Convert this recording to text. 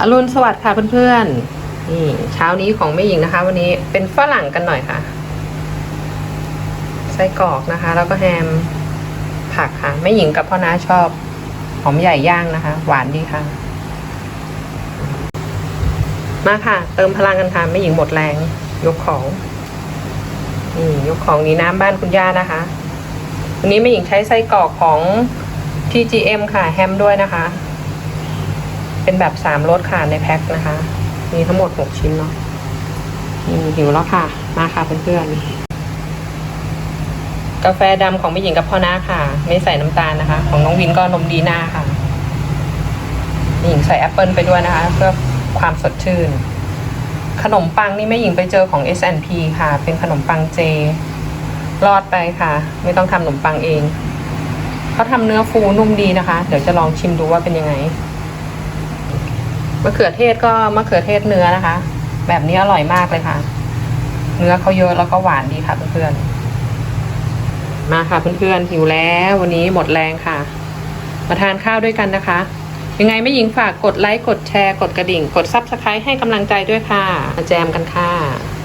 อรุณสวัสดิ์ค่ะเพื่อนๆ นี่เช้านี้ของแม่หญิงนะคะ วันนี้เป็นฝรั่งกันหน่อยค่ะ ไส้กรอกนะคะ แล้วก็แฮมผักค่ะแม่หญิงกับพ่อน้าชอบหอมใหญ่ย่างนะคะ หวานดีค่ะ มาค่ะ เติมพลังกันค่ะแม่หญิงหมดแรง ยกของนี่ยกของนี้น้ำบ้านคุณย่านะคะ วันนี้แม่หญิงใช้ไส้กรอกของ TGM ค่ะแฮมด้วยนะคะ เป็นแบบสามรสค่ะในแพ็คนะคะ มีทั้งหมดหกชิ้นเนาะหิวแล้วค่ะ มาค่ะเพื่อนๆ กาแฟดำของแม่หญิงกับพ่อน้าค่ะ ไม่ใส่น้ำตาลนะคะ ของน้องวินก็นมดีหน้าค่ะแม่หญิงใส่แอปเปิลไปด้วยนะคะ เพื่อความสดชื่น ขนมปังนี่แม่หญิงไปเจอของ S&P ค่ะ เป็นขนมปังเจ รอดไปค่ะ ไม่ต้องทำขนมปังเองเขาทำเนื้อฟูนุ่มดีนะคะ เดี๋ยวจะลองชิมดูว่าเป็นยังไง มะเขือเทศก็มะเขือเทศเนื้อนะคะ แบบนี้อร่อยมากเลยค่ะ เนื้อเขาเยอะแล้วก็หวานดีค่ะเพื่อนๆมาค่ะเพื่อนๆหิวแล้ว วันนี้หมดแรงค่ะ มาทานข้าวด้วยกันนะคะ ยังไงไม่หญิงฝากกดไลค์กดแชร์ กดกระดิ่ง กดซับสไครต์ให้กำลังใจด้วยค่ะมาแจมกันค่ะ